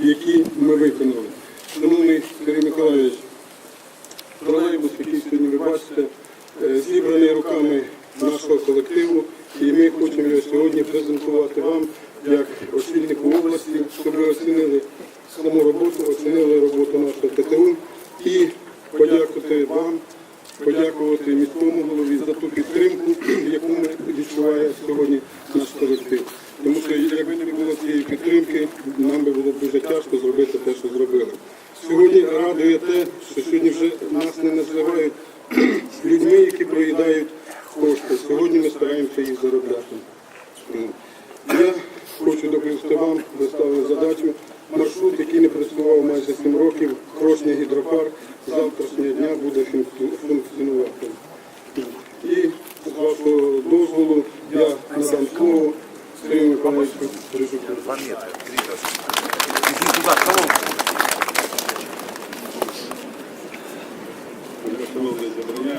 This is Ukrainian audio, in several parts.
які ми виконали. Шановний Сергій Миколаївич, тролейбус, який сьогодні ви бачите, е, зібраний руками нашого колективу, і ми хочемо його сьогодні презентувати вам як очільнику області, щоб ви оцінили саму роботу, оцінили роботу нашого ТТУ і подякувати вам, подякувати міському голові за ту підтримку, яку ми відчуває сьогодні наш колектив. Тому що якби не було цієї підтримки, нам би було б дуже тяжко зробити те, що зробили. Сьогодні радує те, що сьогодні вже нас не називають людьми, які проїдають кошти. Сьогодні ми стараємося їх заробляти. Я хочу доповісти вам, ви ставили задачу. Маршрут, який не працював майже 7 років, Крошня гідропарк, з завтрашнього дня буде функці- функціонувати. І з вашого дозволу я надам слово Сергію Миколаївичу Рижуку. Два метра, три раза. Иди туда, в колонку. Шановне зібрання,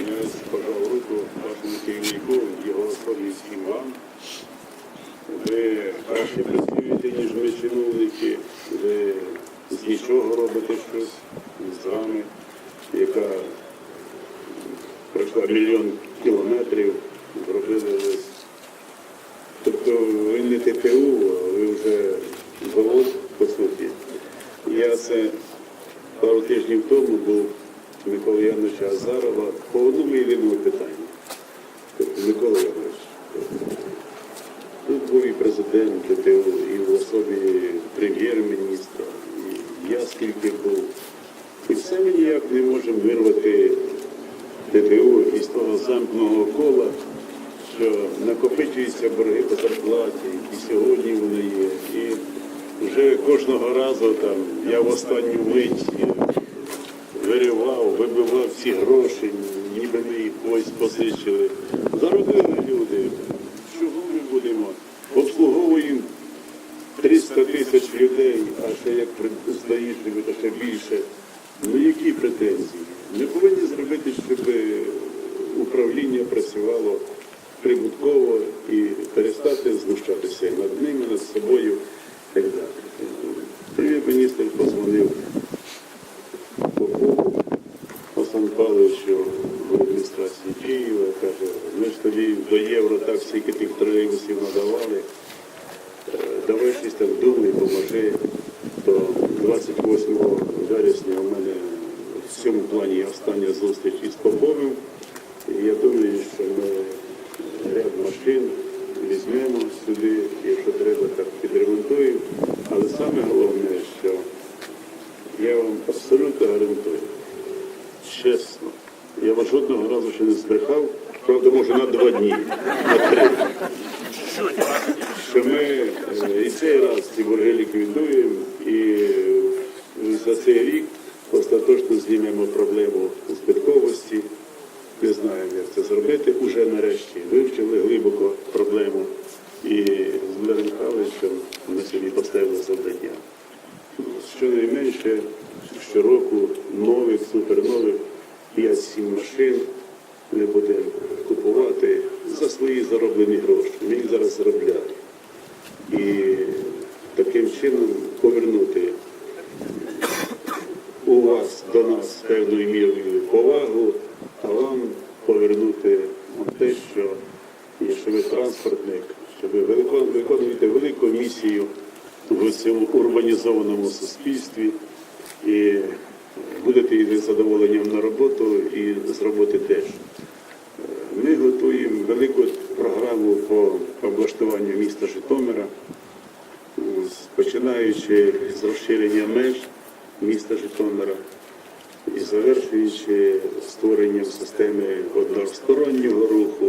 я пожав руку вашому керівнику, його особі всім вам. Ви краще працюєте, ніж ми чиновники. Ви нічого робите щось з вами, яка пройшла мільйон кілометрів, зробили ось. Тобто ви не ТПУ, а ви вже завод, по суті. Я це пару тижнів тому був у Миколи Яновича Азарова по одному єдиному питанню. Тобто, Микола Янович, тут був і президент ТТУ, і в особі прем'єр-міністра, я скільки був. І все ми ніяк не можемо вирвати ТТУ із того замкного кола, що накопичуються борги по зарплаті, і сьогодні вони є. І вже кожного разу там я в останню мить виривав, вибивав ці гроші, ніби ми їх ось позичили. Заробили люди. Чого ми будемо? Обслуговуємо 300 тисяч людей, а ще як при- здається, то ще більше. Ну які претензії? Ми повинні зробити, щоб управління працювало прибутково і перестати знущатися над ними, над собою і так далі. Позвонив Попову Павловичу в адміністрації Києва, каже, ми ж тобі до євро так стільки тих тролейбусів надавали. Е, Давай щось там думай, поможи. То 28 вересня у мене в цьому плані остання зустріч із Поповим. Я думаю, що ми ряд машин візьмемо сюди, якщо треба, так підремонтуємо. Але саме головне, я вам абсолютно гарантую, чесно, я вас жодного разу ще не збрехав, правда, може на два дні, на три. Що ми е, і цей раз ці борги ліквідуємо і за цей рік остаточно знімемо проблему збитковості. Не знаємо, як це зробити. Уже нарешті вивчили глибоко проблему. І з Михайловичем ми собі поставили завдання. Щонайменше щороку нових, супернових 5-7 машин ми будемо купувати за свої зароблені гроші. Ми їх зараз заробляємо. І таким чином повернути у вас до нас певною мірою повагу, а вам повернути те, що якщо ви транспортник, що ви виконуєте велику місію в цьому урбанізованому суспільстві і будете йти з задоволенням на роботу і з роботи теж. Ми готуємо велику програму по облаштуванню міста Житомира, починаючи з розширення меж міста Житомира і завершуючи створенням системи одностороннього руху,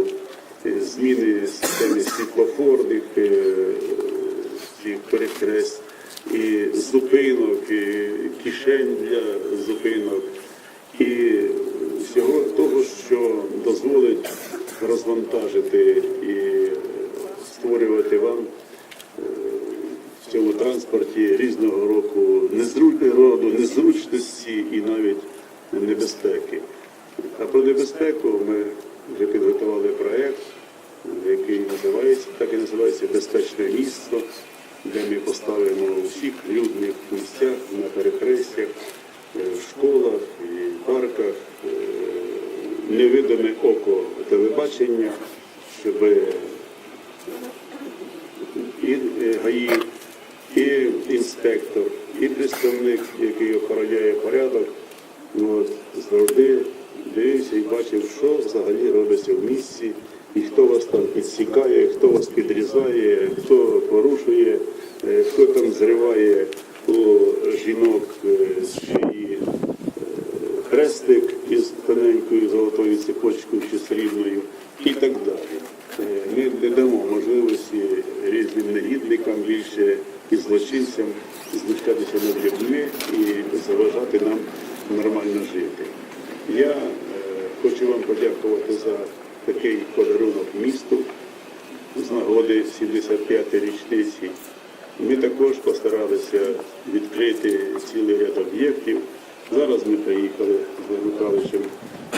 е, зміни системи світлофорних цих перехрест і зупинок, і кишень для зупинок і всього того, що дозволить розвантажити і створювати вам е, в цьому транспорті різного року роду незручності і навіть небезпеки. А про небезпеку ми вже підготували проєкт, який називається, так і називається Безпечне місто. Де ми поставимо у всіх людних місцях, на перехрестях, е, в школах і парках е, невидиме око телебачення, щоб і е, ГАІ, і інспектор, і представник, який охороняє порядок, завжди дивився і бачив, що взагалі робиться в місті, і хто вас там підсікає, хто вас підрізає, хто порушує, е, хто там зриває у жінок е, з шиї е, хрестик із тоненькою золотою цепочкою чи срібною і так далі. Е, Ми не дамо можливості різним негідникам більше і злочинцям знущатися над людьми і заважати нам нормально жити. Я е, хочу вам подякувати за такий подарунок місту з нагоди 75-ї річниці. Ми також постаралися відкрити цілий ряд об'єктів. Зараз ми приїхали з Михайловичем,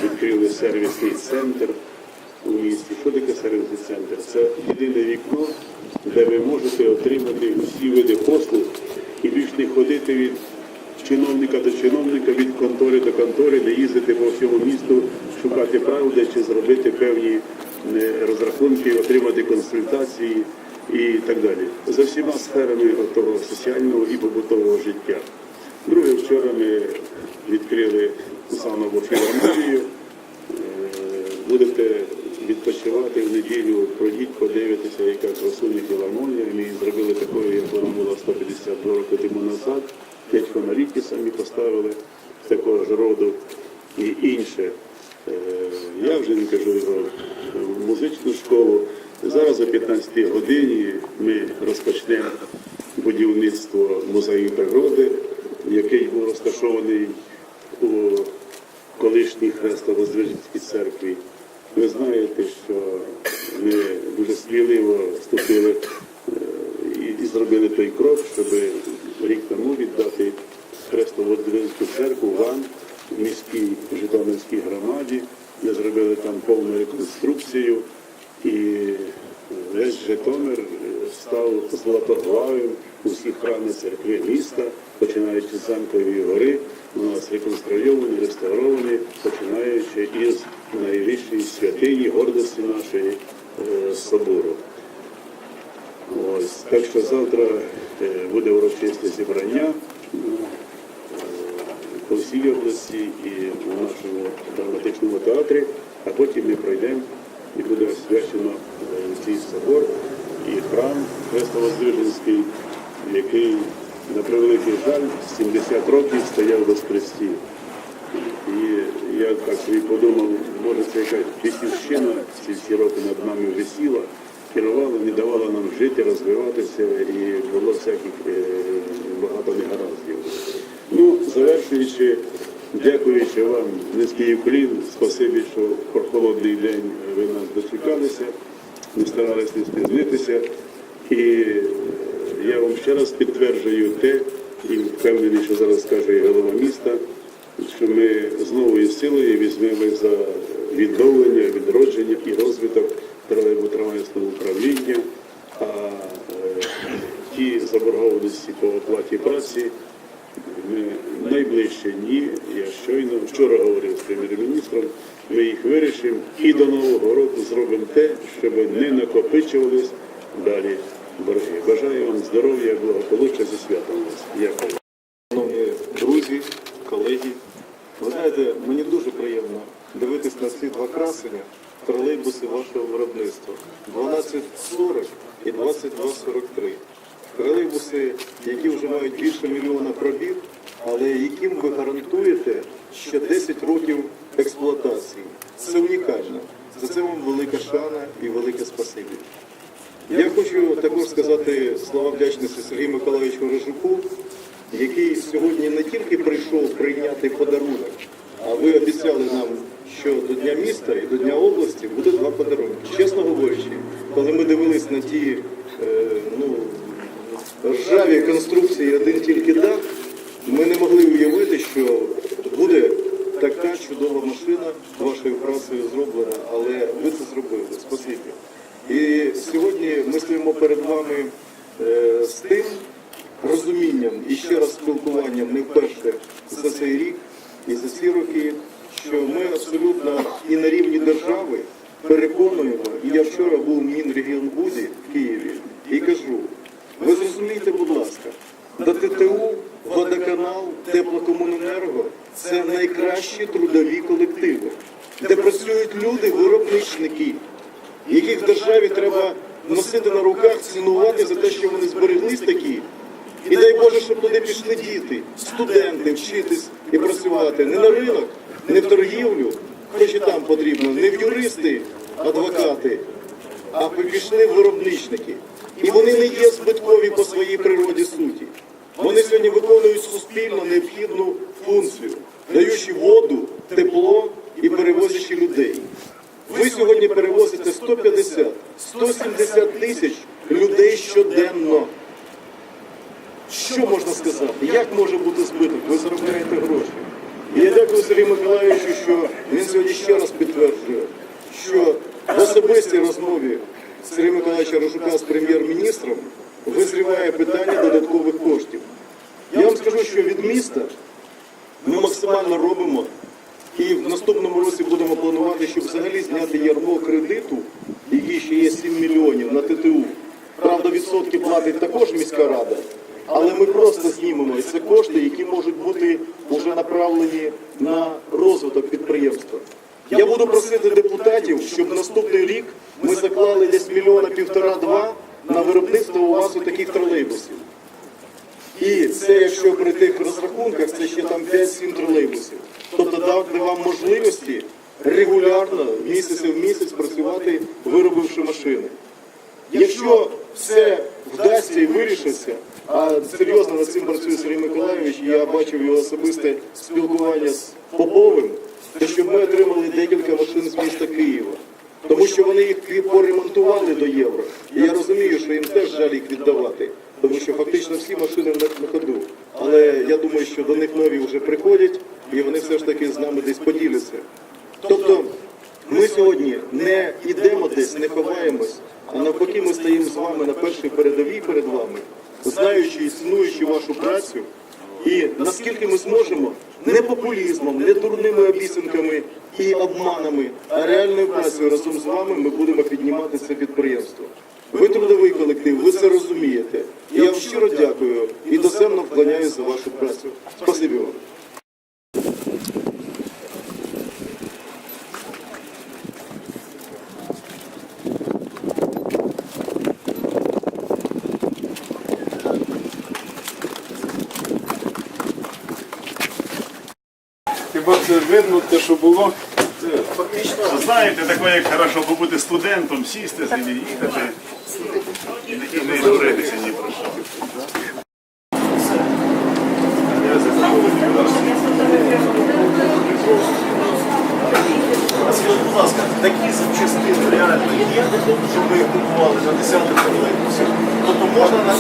відкрили сервісний центр у місті. Що таке сервісний центр? Це єдине вікно, де ви можете отримати усі види послуг і більш не ходити від чиновника до чиновника, від контори до контори, не їздити по всьому місту, шукати правди чи зробити певні розрахунки, отримати консультації і так далі. За всіма сферами того соціального і побутового життя. Друге, вчора ми відкрили Санову філармонію. Е, Будете відпочивати в неділю, пройдіть, подивитися, яка красуня філармонія. Ми її зробили такою, як вона була 152 роки тому назад. П'ять фонарів самі поставили такого ж роду і інше. Е, Я вже не кажу про музичну школу. Зараз о 15 годині ми розпочнемо будівництво музею природи, який був розташований у колишній Хрестово-Звижницькій церкві. Ви знаєте, що ми дуже сміливо вступили е, і, зробили той крок, щоб рік тому віддати Хрестово-Звижницьку церкву вам, в міській Житомирській громаді. Ми зробили там повну реконструкцію і весь Житомир став золотоглавим у всіх храмах церкви міста, починаючи з Замкової гори, у нас реконструйовані, реставровані, починаючи із найвищої святині, гордості нашої е, собору. Ось, так що завтра е, буде урочисте зібрання всій області і у нашому драматичному театрі, а потім ми пройдемо і буде освячено цей собор і храм Хрестово-Здвиженський, який, на превеликий жаль, 70 років стояв без хрестів. І я так собі подумав, може це якась вісівщина ці всі роки над нами висіла, керувала, не давала нам жити, розвиватися і було всяких е, багато негараздів. Ну, завершуючи, дякуючи вам низький уклін, спасибі, що в прохолодний день ви нас дочекалися, ми старалися не спізнитися. І е, я вам ще раз підтверджую те, і впевнений, що зараз скаже і голова міста, що ми з новою силою візьмемо за відновлення, відродження і розвиток тролейбо-трамвайського управління, а е, ті заборгованості по оплаті праці ми найближче ні. Я щойно вчора говорив з прем'єр-міністром, ми їх вирішимо і до Нового року зробимо те, щоб не накопичувались далі борги. Бажаю вам здоров'я, благополуччя зі святом вас. Дякую. Шановні друзі, колеги, ви знаєте, мені дуже приємно дивитись на ці два красення, тролейбуси вашого виробництва. 1240 і 2243. Тролейбуси, які вже мають більше мільйона пробіг, але яким ви гарантуєте ще 10 років експлуатації. Це унікально. За це вам велика шана і велике спасибі. Я хочу також сказати слова вдячності Сергію Миколаївичу Рожуку, який сьогодні не тільки прийшов прийняти подарунок, а ви обіцяли нам, що до Дня міста і до Дня області буде два подарунки. Чесно говорячи, коли ми дивились на ті е, ну, ржаві конструкції, один тільки дах, ми не могли уявити, що буде така чудова машина вашою працею зроблена, але ви це зробили. Спасибі. І сьогодні ми стоїмо перед вами е, з тим розумінням і ще раз спілкуванням не вперше за цей рік і за ці роки, що ми абсолютно і на рівні держави переконуємо, і я вчора був в Мінрегіонбуді в Києві і кажу, ви зрозумійте, будь ласка, до ТТУ, водоканал, теплокомуненерго це найкращі трудові колективи, де працюють люди, виробничники, яких в державі треба носити на руках, цінувати за те, що вони збереглись такі. І дай Боже, щоб туди пішли діти, студенти, вчитись і працювати не на ринок, не в торгівлю, хоч і там потрібно, не в юристи, адвокати, а пішли в виробничники. І вони не є збиткові по своїй природі суті. Вони сьогодні виконують суспільно необхідну функцію, даючи воду, тепло і перевозячи людей. Ви сьогодні перевозите 150, 170 тисяч людей щоденно. Що можна сказати? Як може бути збиток? Ви заробляєте гроші. І я дякую Сергію Миколаївичу, що він сьогодні ще раз підтверджує, що в особистій розмові Сергія Миколаївича Рожука з прем'єр-міністром визріває питання додаткових коштів. Я вам скажу, що від міста ми максимально робимо і в наступному році будемо планувати, щоб взагалі зняти ярмо кредиту, який ще є 7 мільйонів на ТТУ. Правда, відсотки платить також міська рада, але ми просто знімемо. І це кошти, які можуть бути вже направлені на розвиток підприємства. Я буду просити депутатів, щоб наступний рік ми заклали десь мільйона півтора-два на виробництво у вас таких тролейбусів. І це, якщо при тих розрахунках, це ще там 5-7 тролейбусів. Тобто дати вам можливості регулярно, місяць в місяць працювати, виробивши машини. Якщо все вдасться і вирішиться, а серйозно над цим працює Сергій Миколайович, і я бачив його особисте спілкування з Поповим, то щоб ми отримали декілька машин з міста Києва. Тому що вони їх поремонтували до євро. І я розумію, що їм теж жаль їх віддавати, тому що фактично всі машини на ходу. Але я думаю, що до них нові вже приходять, і вони все ж таки з нами десь поділяться. Тобто ми сьогодні не йдемо десь, не ховаємось, а навпаки, ми стоїмо з вами на першій передовій перед вами, знаючи і цінуючи вашу працю. І наскільки ми зможемо не популізмом, не дурними обіцянками і обманами, а реальною працею разом з вами ми будемо піднімати це підприємство. Ви трудовий колектив, ви це розумієте. Я вам щиро дякую і досемно вклоняюсь за вашу працю. Спасибі вам. Хіба це видно те, що було? Фактично. Знаєте, таке, як хорошо побути студентом, сісти собі, їхати і не- говоритися ні про що. Скажіть, будь ласка, такі запчастини реально є, щоб ми їх купували за десяток тролейбусів? Тобто можна нас